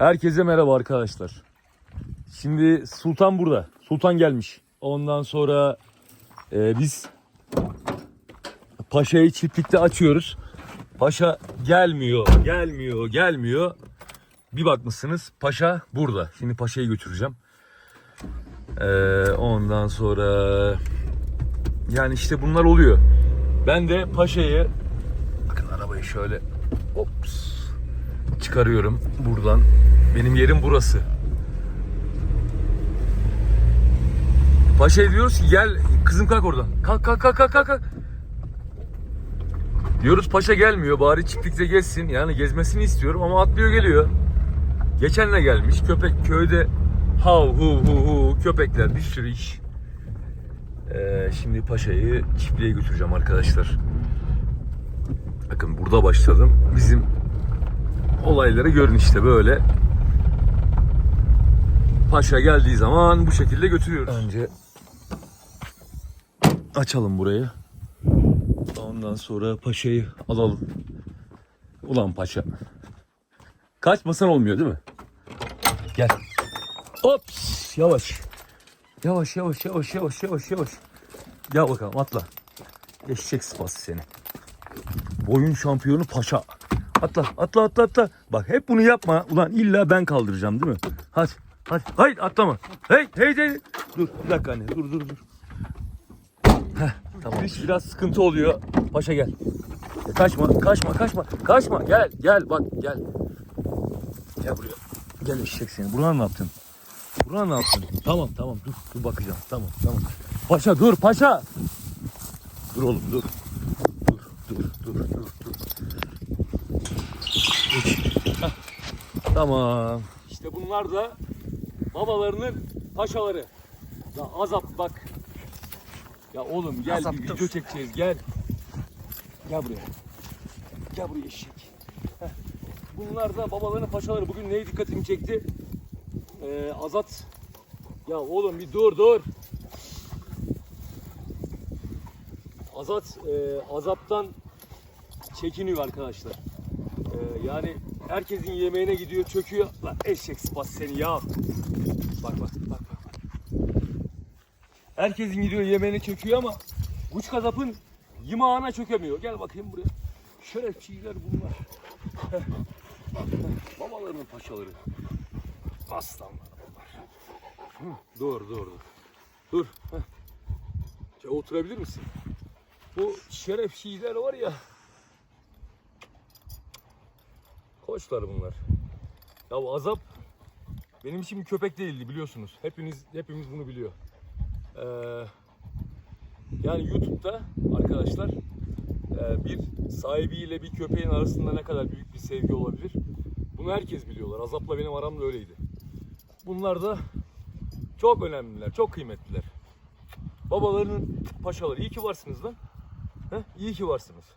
Herkese merhaba arkadaşlar. Şimdi Sultan burada. Sultan gelmiş. Ondan sonra e, biz Paşa'yı çiftlikte açıyoruz. Paşa gelmiyor, gelmiyor, gelmiyor. Bir bakmışsınız Paşa burada. Şimdi Paşa'yı götüreceğim. E, ondan sonra yani işte bunlar oluyor. Ben de Paşa'yı bakın arabayı şöyle ops çıkarıyorum buradan. Benim yerim burası. Paşa diyoruz ki gel kızım kalk oradan. Kalk kalk kalk kalk kalk. Diyoruz paşa gelmiyor bari çiftlikte gezsin yani gezmesini istiyorum ama atlıyor geliyor. Geçenle gelmiş köpek köyde hav hu hu hu köpekler bir sürü iş. Ee, şimdi paşayı çiftliğe götüreceğim arkadaşlar. Bakın burada başladım. Bizim olayları görün işte böyle. Paşa geldiği zaman bu şekilde götürüyoruz. Önce açalım burayı. Ondan sonra paşayı alalım. Ulan paşa. Kaçmasan olmuyor değil mi? Gel. Ops yavaş. Yavaş yavaş yavaş yavaş yavaş yavaş. Gel bakalım atla. Eşek sıpası seni. Boyun şampiyonu paşa. Atla atla atla atla. Bak hep bunu yapma. Ulan illa ben kaldıracağım değil mi? Hadi hadi. Hayır atlama. Hey hey hey. Dur bir dakika anne dur dur dur. Heh, tamam. Biraz sıkıntı oluyor. Paşa gel. Ya kaçma kaçma kaçma. Kaçma gel gel bak gel. Gel buraya. Gel eşek seni. Burhan ne yaptın? Burhan ne yaptın? Tamam tamam dur dur bakacağım. Tamam tamam. Paşa dur paşa. Dur oğlum dur. Dur dur dur dur dur. Heh, Tamam. İşte bunlar da babalarının paşaları. Ya azap bak. Ya oğlum gel Azap bir video çekeceğiz gel. Gel buraya. Gel buraya eşek. Heh. Bunlar da babalarının paşaları. Bugün neye dikkatimi çekti? Ee, Azat. Ya oğlum bir dur dur. Azat e, azaptan çekiniyor arkadaşlar. E, yani herkesin yemeğine gidiyor çöküyor. Lan eşek sıpas seni ya. Bak bak bak bak. Herkesin gidiyor yemeğine çöküyor ama Guç Kazap'ın yımağına çökemiyor. Gel bakayım buraya. Şerefçiler bunlar. Babalarının paşaları. Aslanlar bunlar. Dur dur dur. Dur. Heh. Oturabilir misin? Bu şerefsizler var ya. Koçlar bunlar. Ya azap benim için bir köpek değildi biliyorsunuz. Hepiniz hepimiz bunu biliyor. Ee, yani YouTube'da arkadaşlar e, bir sahibiyle bir köpeğin arasında ne kadar büyük bir sevgi olabilir. Bunu herkes biliyorlar. Azap'la benim aram da öyleydi. Bunlar da çok önemliler, çok kıymetliler. Babalarının paşaları. İyi ki varsınız lan. He? İyi ki varsınız.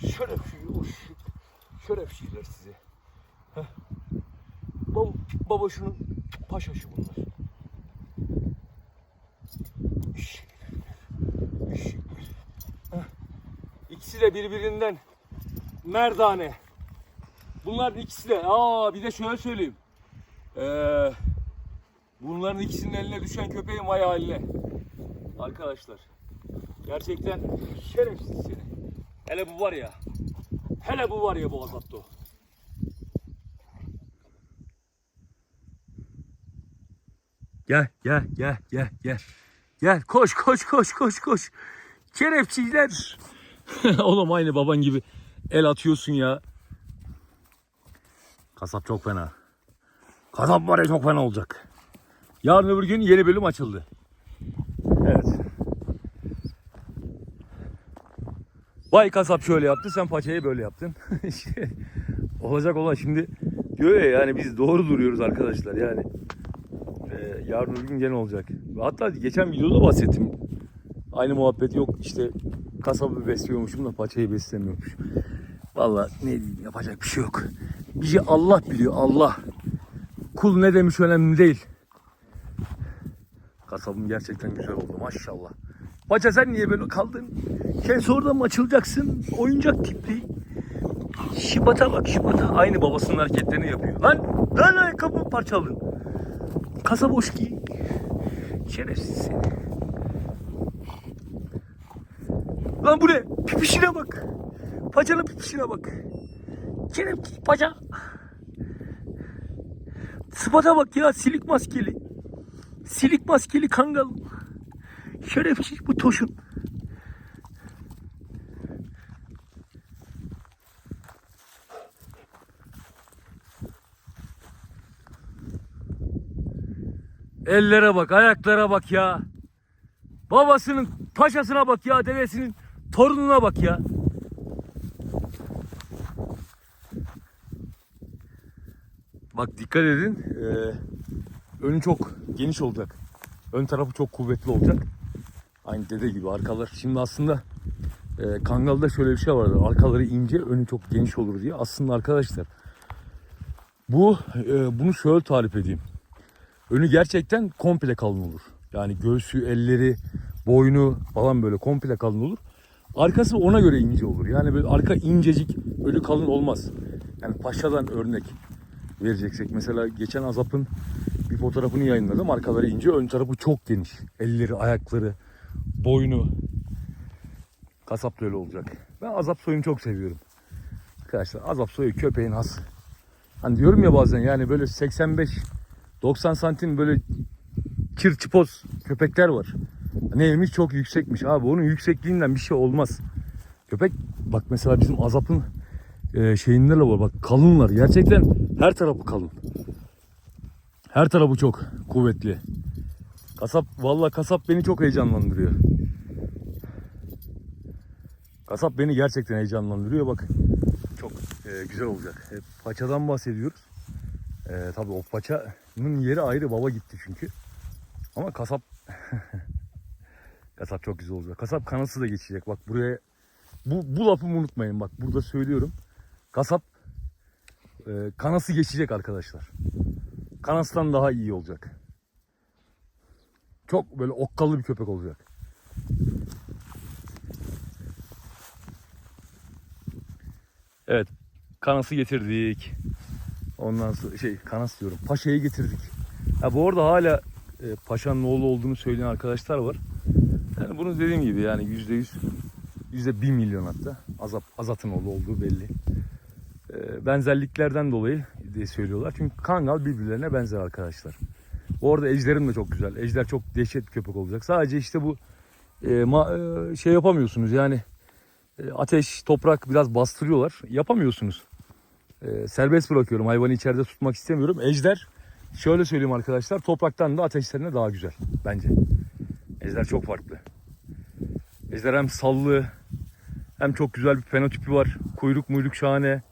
Şerefsiz, uş, şerefsizler size. Heh. Baba, baba paşaşı bunlar. İkisi de birbirinden merdane. Bunların ikisi de. Aa bir de şöyle söyleyeyim. Ee, bunların ikisinin eline düşen köpeğin vay haline. Arkadaşlar. Gerçekten şerefsiz seni. Hele bu var ya. Hele bu var ya bu azapto. Gel gel gel gel gel. Gel koş koş koş koş koş. Şerefsizler. Oğlum aynı baban gibi el atıyorsun ya. Kasap çok fena. Kasap var ya çok fena olacak. Yarın öbür gün yeni bölüm açıldı. Vay kasap şöyle yaptı sen paçayı böyle yaptın. Olacak olan şimdi diyor ya yani biz doğru duruyoruz arkadaşlar yani. Ee, yarın öbür gün gene olacak. Hatta geçen videoda bahsettim. Aynı muhabbet yok işte kasabı besliyormuşum da paçayı beslemiyormuş. Vallahi ne diyeyim yapacak bir şey yok. Bir şey Allah biliyor Allah. Kul ne demiş önemli değil. Kasabım gerçekten güzel oldu maşallah. Paça sen niye böyle kaldın? Kes orada mı açılacaksın? Oyuncak tipli. Şipata bak şipata. Aynı babasının hareketlerini yapıyor. Lan lan ayakkabı parçaladın. Kasa boş giy. Şerefsiz seni. Lan bu ne? Pipişine bak. Pacanın pipişine bak. Şerefsiz paca. Sıfata bak ya silik maskeli. Silik maskeli kangal. Şerefsiz bu toşun. Ellere bak, ayaklara bak ya. Babasının paşasına bak ya, dedesinin torununa bak ya. Bak dikkat edin. Ee, önü çok geniş olacak. Ön tarafı çok kuvvetli olacak. Aynı dede gibi arkalar. Şimdi aslında e, Kangal'da şöyle bir şey vardı. Arkaları ince, önü çok geniş olur diye. Aslında arkadaşlar bu e, bunu şöyle tarif edeyim. Önü gerçekten komple kalın olur. Yani göğsü, elleri, boynu falan böyle komple kalın olur. Arkası ona göre ince olur. Yani böyle arka incecik, önü kalın olmaz. Yani paşadan örnek vereceksek. Mesela geçen Azap'ın bir fotoğrafını yayınladım. Arkaları ince, ön tarafı çok geniş. Elleri, ayakları, boynu. Kasap da öyle olacak. Ben Azap soyunu çok seviyorum. Arkadaşlar Azap soyu köpeğin has. Hani diyorum ya bazen yani böyle 85 90 santim böyle kir çıpoz köpekler var. Neymiş çok yüksekmiş. Abi onun yüksekliğinden bir şey olmaz. Köpek bak mesela bizim Azap'ın e, şeyinde de var bak kalınlar. Gerçekten her tarafı kalın. Her tarafı çok kuvvetli. Kasap vallahi kasap beni çok heyecanlandırıyor. Kasap beni gerçekten heyecanlandırıyor bak. Çok e, güzel olacak. E, paçadan bahsediyoruz. E, tabii o paçanın yeri ayrı baba gitti çünkü. Ama kasap kasap çok güzel olacak. Kasap kanası da geçecek. Bak buraya bu, bu lafımı unutmayın. Bak burada söylüyorum. Kasap e, kanası geçecek arkadaşlar. Kanastan daha iyi olacak. Çok böyle okkalı bir köpek olacak. Evet. Kanası getirdik. Ondan sonra şey kanas diyorum. Paşa'yı getirdik. Ya bu arada hala e, Paşa'nın oğlu olduğunu söyleyen arkadaşlar var. Yani bunu dediğim gibi yani yüzde yüz yüzde bir milyon hatta Azap, Azat'ın oğlu olduğu belli. E, benzerliklerden dolayı diye söylüyorlar. Çünkü Kangal birbirlerine benzer arkadaşlar. Bu arada Ejder'im de çok güzel. Ejder çok dehşet köpek olacak. Sadece işte bu e, ma- e, şey yapamıyorsunuz yani e, ateş, toprak biraz bastırıyorlar. Yapamıyorsunuz. E, serbest bırakıyorum. Hayvanı içeride tutmak istemiyorum. Ejder şöyle söyleyeyim arkadaşlar. Topraktan da ateşlerine daha güzel bence. Ejder çok farklı. Ejder hem sallı hem çok güzel bir fenotipi var. Kuyruk muyruk şahane.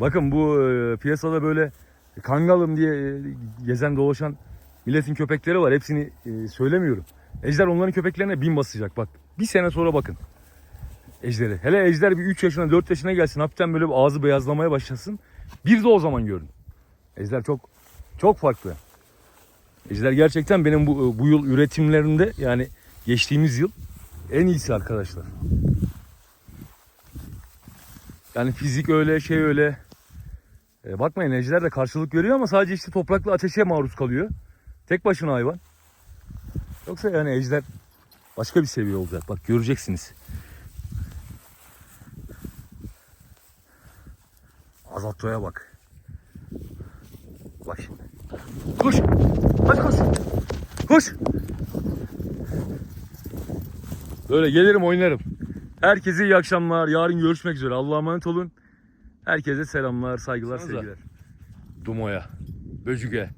Bakın bu e, piyasada böyle kangalım diye e, gezen dolaşan milletin köpekleri var. Hepsini e, söylemiyorum. Ejder onların köpeklerine bin basacak. Bak bir sene sonra bakın. Ejderi. Hele Ejder bir 3 yaşına 4 yaşına gelsin. Hafiften böyle bir ağzı beyazlamaya başlasın. Bir de o zaman görün. Ejder çok çok farklı. Ejder gerçekten benim bu, bu yıl üretimlerinde yani geçtiğimiz yıl en iyisi arkadaşlar. Yani fizik öyle şey öyle. E, bakmayın Ejder de karşılık veriyor ama sadece işte toprakla ateşe maruz kalıyor. Tek başına hayvan. Yoksa yani Ejder başka bir seviye olacak. Bak göreceksiniz. Azatto'ya bak. Bak şimdi. Koş. Hadi koş. Koş. Böyle gelirim oynarım. Herkese iyi akşamlar. Yarın görüşmek üzere. Allah'a emanet olun. Herkese selamlar, saygılar, Baksanıza. sevgiler. Dumo'ya. Böcük'e.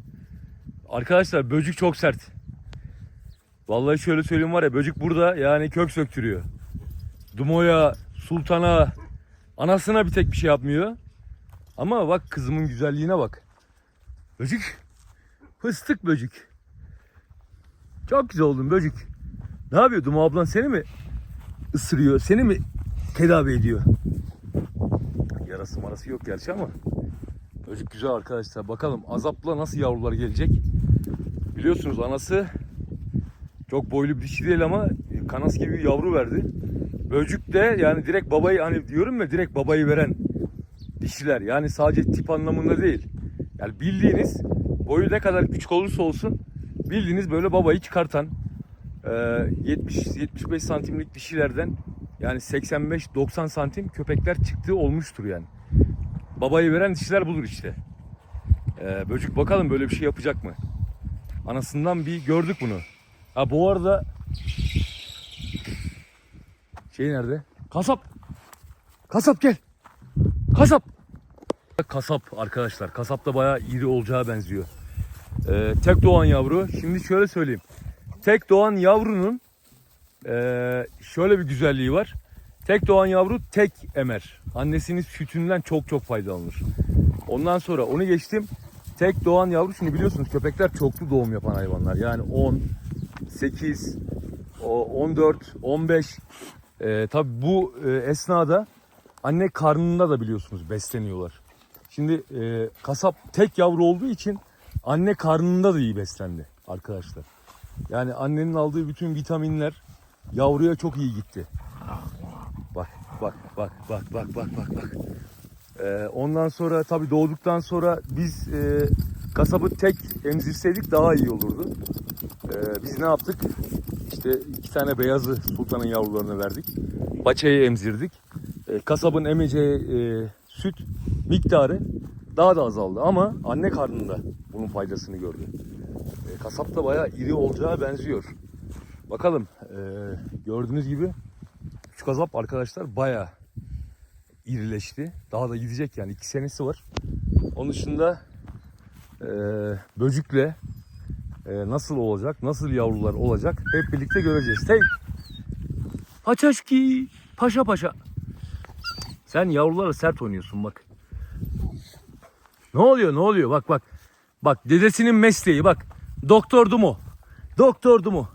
Arkadaşlar böcük çok sert. Vallahi şöyle söyleyeyim var ya böcük burada yani kök söktürüyor. Dumo'ya, Sultan'a, anasına bir tek bir şey yapmıyor. Ama bak kızımın güzelliğine bak. Böcük. Fıstık böcük. Çok güzel oldun böcük. Ne yapıyor Dumo ablan seni mi ısırıyor? Seni mi tedavi ediyor? Yarası marası yok gerçi ama. Böcük güzel arkadaşlar. Bakalım azapla nasıl yavrular gelecek. Biliyorsunuz anası çok boylu bir dişi değil ama kanas gibi yavru verdi. Böcük de yani direkt babayı hani diyorum ya direkt babayı veren dişiler. Yani sadece tip anlamında değil. Yani bildiğiniz boyu ne kadar küçük olursa olsun bildiğiniz böyle babayı çıkartan e, 70-75 santimlik dişilerden yani 85-90 santim köpekler çıktığı olmuştur yani. Babayı veren dişiler budur işte. E, böcük bakalım böyle bir şey yapacak mı? Anasından bir gördük bunu. Ha bu arada şey nerede? Kasap. Kasap gel. Kasap. Kasap arkadaşlar. Kasap da bayağı iri olacağı benziyor. Ee, tek doğan yavru. Şimdi şöyle söyleyeyim. Tek doğan yavrunun ee, şöyle bir güzelliği var. Tek doğan yavru tek emer. Annesinin sütünden çok çok faydalanır. Ondan sonra onu geçtim. Tek doğan yavru şimdi biliyorsunuz köpekler çoklu doğum yapan hayvanlar. Yani 10, 8, o 14, 15. Ee, tabii bu e, esnada anne karnında da biliyorsunuz besleniyorlar. Şimdi e, kasap tek yavru olduğu için anne karnında da iyi beslendi arkadaşlar. Yani annenin aldığı bütün vitaminler yavruya çok iyi gitti. Bak bak bak bak bak bak bak bak. Ee, ondan sonra tabii doğduktan sonra biz e, kasabı tek emzirseydik daha iyi olurdu. Ee, biz ne yaptık? İşte iki tane beyazı sultanın yavrularını verdik. Paçayı emzirdik. Ee, kasabın emeceği e, süt miktarı daha da azaldı ama anne karnında bunun faydasını gördü. Ee, kasap da bayağı iri olacağı benziyor. Bakalım ee, gördüğünüz gibi şu kasap arkadaşlar bayağı irileşti. Daha da gidecek yani iki senesi var. Onun dışında ee, böcükle ee, nasıl olacak, nasıl yavrular olacak hep birlikte göreceğiz. Hey! Paçaşki! Paşa paşa! Sen yavrularla sert oynuyorsun bak. Ne oluyor, ne oluyor? Bak bak. Bak dedesinin mesleği bak. Doktordum o. Doktordum o.